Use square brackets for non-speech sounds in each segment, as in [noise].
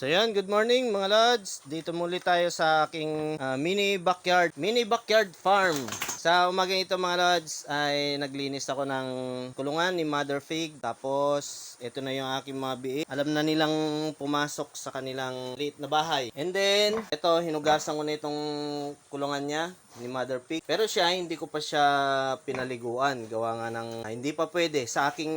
So yan, good morning mga lods. Dito muli tayo sa aking ah, mini backyard, mini backyard farm. Sa umaga ito mga lods ay naglinis ako ng kulungan ni Mother Fig. Tapos ito na yung aking mga biik. Alam na nilang pumasok sa kanilang liit na bahay. And then, ito hinugasan ko na itong kulungan niya ni Mother Pig. Pero siya, hindi ko pa siya pinaliguan. Gawa nga ng ah, hindi pa pwede. Sa aking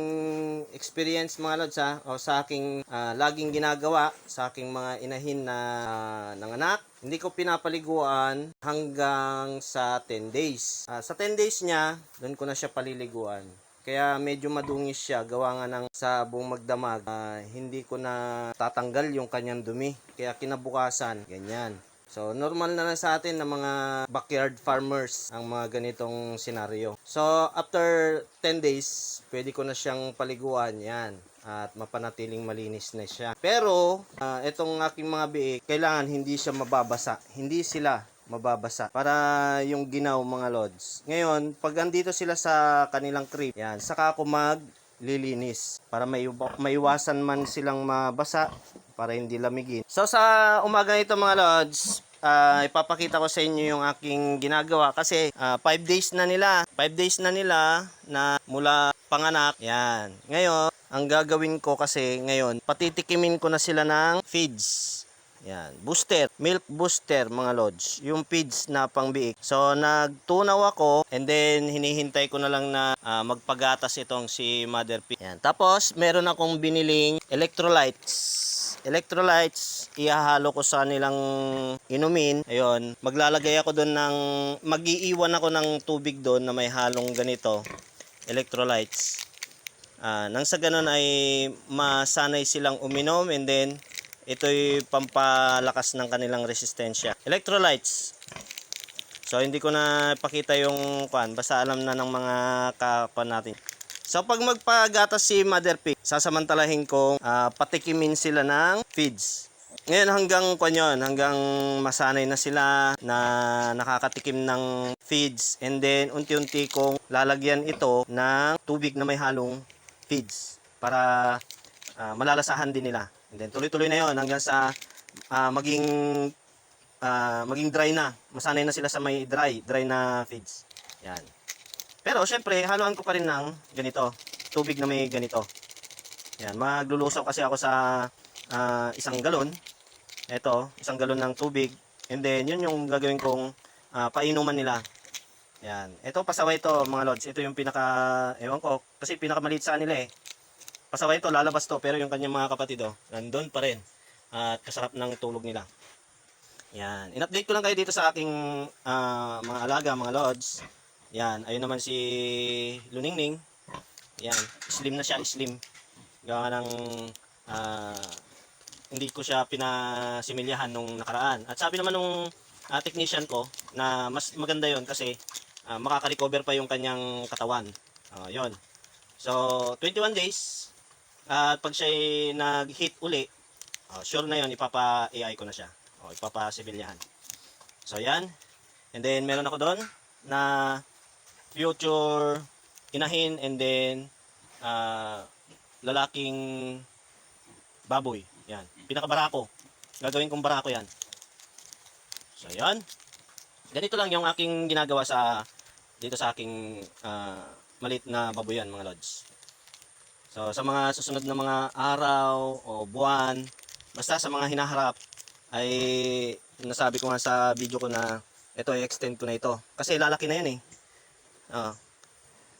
experience mga lods ha, o sa aking ah, laging ginagawa, sa aking mga inahin na ah, nanganak, hindi ko pinapaliguan hanggang sa 10 days. Ah, sa 10 days niya, doon ko na siya paliliguan. Kaya medyo madungis siya, gawa nga ng sa buong magdamag, ah, hindi ko na tatanggal yung kanyang dumi. Kaya kinabukasan, ganyan. So, normal na lang sa atin ng mga backyard farmers ang mga ganitong senaryo. So, after 10 days, pwede ko na siyang paliguan yan at mapanatiling malinis na siya. Pero, ah, itong aking mga biik, kailangan hindi siya mababasa. Hindi sila mababasa para yung ginaw mga lods. Ngayon, pag andito sila sa kanilang crib, yan, saka ako maglilinis para may maiwasan man silang mabasa para hindi lamigin. So sa umaga ito mga lods, ah, ipapakita ko sa inyo yung aking ginagawa kasi 5 days na nila. 5 days na nila na mula panganak. Yan. Ngayon, ang gagawin ko kasi ngayon, patitikimin ko na sila ng feeds. Yan, booster, milk booster mga lodge, yung feeds na pangbiik. So nagtunaw ako and then hinihintay ko na lang na ah, magpagatas itong si Mother Pig. Yan. Tapos meron akong biniling electrolytes. Electrolytes, ihahalo ko sa nilang inumin. Ayun, maglalagay ako doon ng magiiwan ako ng tubig doon na may halong ganito, electrolytes. Ah, nang sa ganun ay masanay silang uminom and then ito'y pampalakas ng kanilang resistensya. Electrolytes. So hindi ko na pakita yung kwan, basta alam na ng mga kakwan natin. So pag magpagatas si Mother Pig, sasamantalahin kong ah, patikimin sila ng feeds. Ngayon hanggang kwan yun, hanggang masanay na sila na nakakatikim ng feeds and then unti-unti kong lalagyan ito ng tubig na may halong feeds para ah, malalasahan din nila. And then tuloy-tuloy na 'yon hanggang sa ah, maging ah, maging dry na. Masanay na sila sa may dry, dry na feeds. Yan. Pero syempre, haluan ko pa rin ng ganito, tubig na may ganito. Yan, maglulusaw kasi ako sa ah, isang galon. Ito, isang galon ng tubig. And then, yun yung gagawin kong ah, painuman nila. Yan. Ito, pasaway ito, mga lods. Ito yung pinaka, ewan ko, kasi pinakamaliit sa kanila eh. Pasaway ito, lalabas to, pero yung kanyang mga kapatid, oh, nandun pa rin. At kasarap ng tulog nila. Yan. In-update ko lang kayo dito sa aking ah, mga alaga, mga lods. Yan. Ayun naman si Luningning. Yan. Slim na siya, slim. Gawa ng ah, hindi ko siya pinasimilyahan nung nakaraan. At sabi naman nung ah, technician ko na mas maganda yon kasi ah, makaka-recover pa yung kanyang katawan. Oh, yon. So, 21 days. At pag siya nag-hit uli, oh, sure na yon ipapa-AI ko na siya. O, ipapa-sibilyahan. So, yan. And then, meron ako doon na future inahin and then ah, lalaking baboy. Yan. Pinakabarako. Gagawin kong barako yan. So, yan. Ganito lang yung aking ginagawa sa dito sa aking ah, maliit na baboyan mga lods. So, sa mga susunod na mga araw o buwan, basta sa mga hinaharap, ay nasabi ko nga sa video ko na ito, i-extend ko na ito. Kasi lalaki na yan eh. Oo.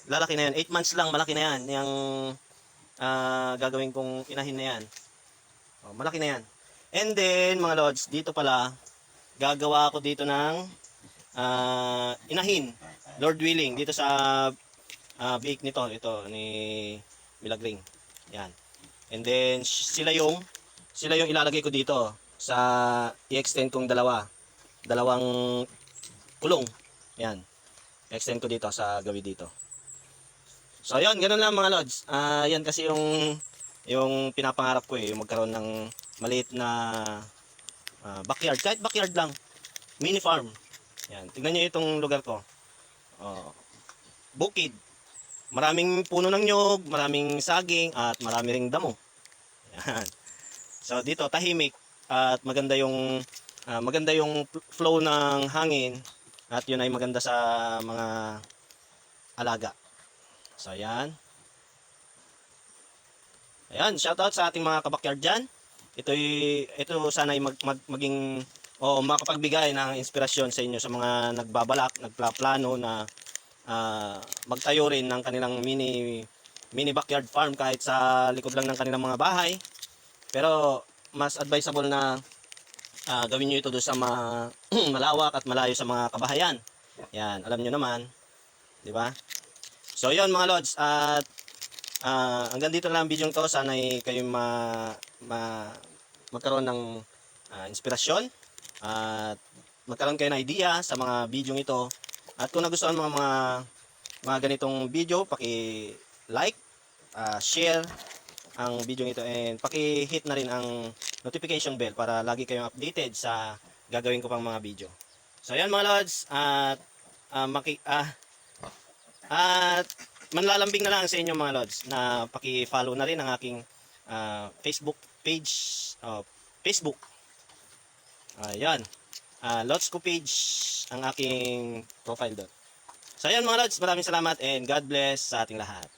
lalaki na yan. 8 months lang, malaki na yan. Yung ah, gagawin kong inahin na yan. Oh, malaki na yan. And then, mga lods, dito pala, gagawa ako dito ng ah, inahin. Lord willing, dito sa uh, bake nito, ito, ni Milagring. Yan. And then, sila yung, sila yung ilalagay ko dito sa i-extend kong dalawa. Dalawang kulong. Yan. Extend ko dito sa gawi dito. So, yun, ganun lang mga lods. Ah, yan kasi yung yung pinapangarap ko eh, yung magkaroon ng maliit na ah, backyard. Kahit backyard lang. Mini farm. Yan. Tignan niyo itong lugar ko. Oh, bukid. Maraming puno ng nyog, maraming saging, at marami ring damo. Yan. So dito, tahimik. at maganda yung ah, maganda yung flow ng hangin at yun ay maganda sa mga alaga. So ayan. Ayan, shoutout sa ating mga kabakyard dyan. Ito'y, ito sana ay mag, mag, maging o makapagbigay ng inspirasyon sa inyo sa mga nagbabalak, nagplaplano na ah, magtayo rin ng kanilang mini mini backyard farm kahit sa likod lang ng kanilang mga bahay. Pero mas advisable na ah, gawin nyo ito doon sa ma- [clears throat] malawak at malayo sa mga kabahayan. Yan, alam nyo naman. Di ba? So yon mga lods at ah, hanggang dito na lang ang video to. Sana ay kayo ma, ma magkaroon ng ah, inspirasyon at magkaroon kayo ng idea sa mga video ito. At kung nagustuhan ang mga mga ganitong video, paki-like, ah, share ang video ito and paki-hit na rin ang notification bell para lagi kayong updated sa gagawin ko pang mga video. So ayan mga lods at ah, maki ah, at manlalambing na lang sa inyo mga lods na paki-follow na rin ang aking ah, Facebook page oh, Facebook. Ayan. Ah, Lods ko page ang aking profile doon. So ayan mga lods, maraming salamat and God bless sa ating lahat.